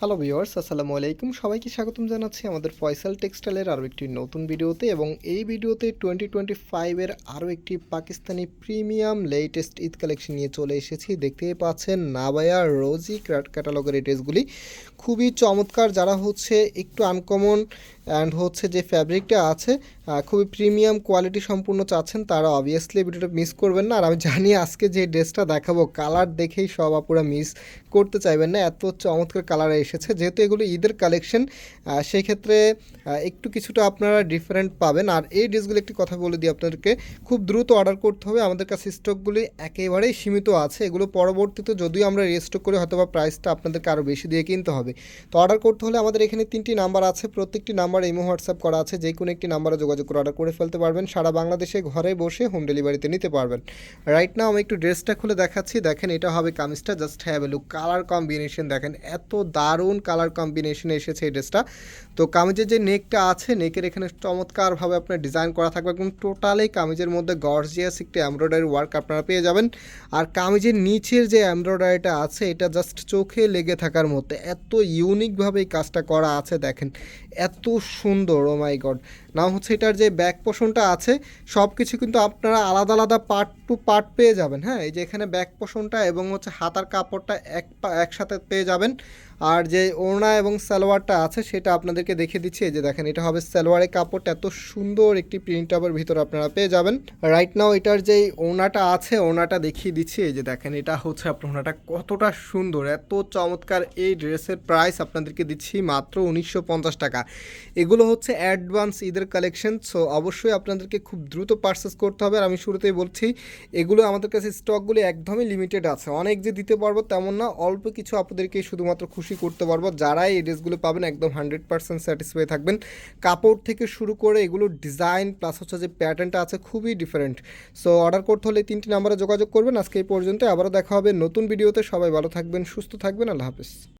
Hello viewers আসসালামু আলাইকুম। সবাইকে স্বাগতম জানাচ্ছি আমাদের ফয়সাল টেক্সটাইলের আরও একটি নতুন ভিডিওতে এবং এই ভিডিওতে টোয়েন্টি টোয়েন্টি ফাইভের আরও একটি Pakistani premium latest Eid collection নিয়ে চলে এসেছি। দেখতেই পাচ্ছেন নাবায়া রোজি ক্যাটালগের এই ড্রেসগুলি। খুবই চমৎকার, যারা হচ্ছে একটু আনকমন অ্যান্ড হচ্ছে যে ফ্যাব্রিকটা আছে খুবই প্রিমিয়াম কোয়ালিটি সম্পূর্ণ চাচ্ছেন, তারা অবভিয়াসলি ভিডিওটা মিস করবেন না। আর আমি জানি আজকে যে ড্রেসটা দেখাবো কালার দেখেই সব আপুরা মিস করতে চাইবেন না। এত চমৎকার কালার এসেছে। যেহেতু এগুলো ঈদের কালেকশন সেই ক্ষেত্রে একটু কিছুটা আপনারা ডিফারেন্ট পাবেন। আর এই ড্রেসগুলো একটি কথা বলে দিই আপনাদেরকে, খুব দ্রুত অর্ডার করতে হবে। আমাদের কাছে স্টকগুলি একেবারেই সীমিত আছে। এগুলো পরবর্তীতে যদিও আমরা রেস্টক করে হয়তো বা প্রাইসটা আপনাদেরকে আরও বেশি দিয়ে কিনতে হবে। তো অর্ডার করতে হলে আমাদের এখানে তিনটি নাম্বার আছে। প্রত্যেকটি নাম্বার ইমো হোয়াটসঅ্যাপ করা আছে। যে কোনো একটি নাম্বারে যোগাযোগ করে অর্ডার করে ফেলতে পারবেন। সারা বাংলাদেশে ঘরে বসে হোম ডেলিভারিতে নিতে পারবেন। রাইট নাও আমি একটু ড্রেসটা খুলে দেখাচ্ছি। দেখেন এটা হবে কামিজটা। Just have look colour combination দেখেন। এত দারুণ কালার কম্বিনেশন এসেছে এই ড্রেসটা তো কামিজের যে নেকটা আছে নেকের এখানে চমৎকারভাবে আপনার ডিজাইন করা থাকবে একদম টোটালি কামিজের মধ্যে গর্জিয়াস একটি এমব্রয়ডারি ওয়ার্ক আপনারা পেয়ে যাবেন। আর কামিজের নিচের যে এমব্রয়ডারিটা আছে, এটা জাস্ট চোখে লেগে থাকার মধ্যে এত ইউনিকভাবে এই কাজটা করা আছে দেখেন, এত সুন্দর ও মাই গড নাও হচ্ছে এটার যে ব্যাক পোষণটা আছে সব কিছু কিন্তু আপনারা আলাদা আলাদা পার্ট টু পার্ট পেয়ে যাবেন হ্যাঁ? এই যে এখানে ব্যাক পোষণটা এবং হচ্ছে হাতার কাপড়টা এক একসাথে পেয়ে যাবেন। আর যে ওড়না এবং সালোয়ারটা আছে সেটা আপনাদেরকে দেখিয়ে দিচ্ছি। যে দেখেন, এটা হবে সালোয়ারের কাপড়টা। এত সুন্দর একটি প্রিন্ট আবার ভিতরে আপনারা পেয়ে যাবেন। রাইট নাও এটার যেই ওড়নাটা আছে, ওড়নাটা দেখিয়ে দিচ্ছি। যে দেখেন, এটা হচ্ছে আপনার ওড়নাটা কতটা সুন্দর, এত চমৎকার এই ড্রেসের প্রাইস আপনাদেরকে দিচ্ছি মাত্র উনিশশো পঞ্চাশ টাকা। এগুলো হচ্ছে অ্যাডভান্স ঈদের কালেকশন সো অবশ্যই আপনাদেরকে খুব দ্রুত পারচেস করতে হবে। আর আমি শুরুতেই বলছি, এগুলো আমাদের কাছে স্টকগুলি একদমই লিমিটেড আছে। অনেক যে দিতে পারব তেমন না, অল্প কিছু আপনাদেরকে শুধুমাত্র খুশি করতে পারব। যারাই এই ড্রেসগুলো পাবেন একদম হান্ড্রেড পার্সেন্ট স্যাটিসফাই থাকবেন। কাপড় থেকে শুরু করে এগুলোর ডিজাইন প্লাস হচ্ছে যে প্যাটার্নটা আছে খুবই ডিফারেন্ট সো অর্ডার করতে হলে তিনটি নাম্বারে যোগাযোগ করবেন। আজকে এই পর্যন্ত আবারও দেখা হবে নতুন ভিডিওতে সবাই ভালো থাকবেন, সুস্থ থাকবেন। আল্লাহ হাফিজ।